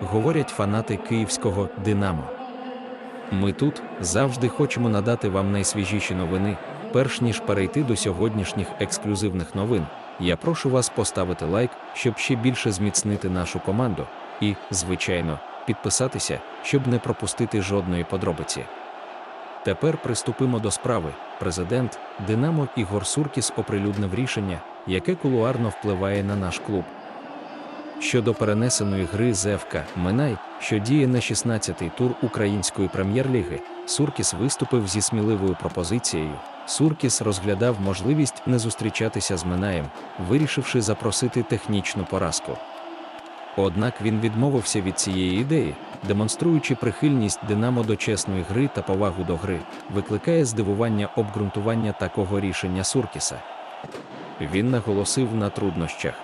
говорять фанати київського Динамо. Ми тут завжди хочемо надати вам найсвіжіші новини. Перш ніж перейти до сьогоднішніх ексклюзивних новин, я прошу вас поставити лайк, щоб ще більше зміцнити нашу команду, і, звичайно, підписатися, щоб не пропустити жодної подробиці. Тепер приступимо до справи. Президент Динамо Ігор Суркіс оприлюднив рішення, яке кулуарно впливає на наш клуб. Щодо перенесеної гри з ФК Минай, що діє на 16-й тур української прем'єр-ліги, Суркіс виступив зі сміливою пропозицією. Суркіс розглядав можливість не зустрічатися з Минаєм, вирішивши запросити технічну поразку. Однак він відмовився від цієї ідеї, демонструючи прихильність Динамо до чесної гри та повагу до гри, викликає здивування обґрунтування такого рішення Суркіса. Він наголосив на труднощах,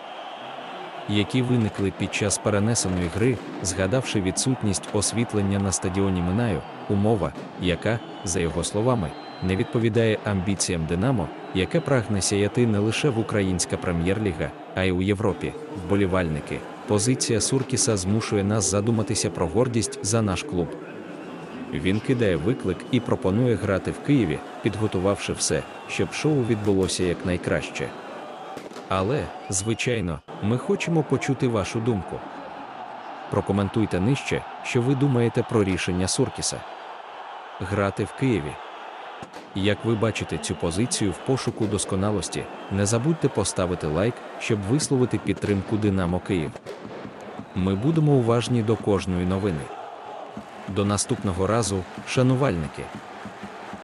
які виникли під час перенесеної гри, згадавши відсутність освітлення на стадіоні Минаю, умова, яка, за його словами, не відповідає амбіціям Динамо, яке прагне сяяти не лише в українська прем'єр-ліга, а й у Європі. Вболівальники. Позиція Суркіса змушує нас задуматися про гордість за наш клуб. Він кидає виклик і пропонує грати в Києві, підготувавши все, щоб шоу відбулося якнайкраще. Але, звичайно, ми хочемо почути вашу думку. Прокоментуйте нижче, що ви думаєте про рішення Суркіса. Грати в Києві. Як ви бачите цю позицію в пошуку досконалості, не забудьте поставити лайк, щоб висловити підтримку Динамо Київ. Ми будемо уважні до кожної новини. До наступного разу, шанувальники!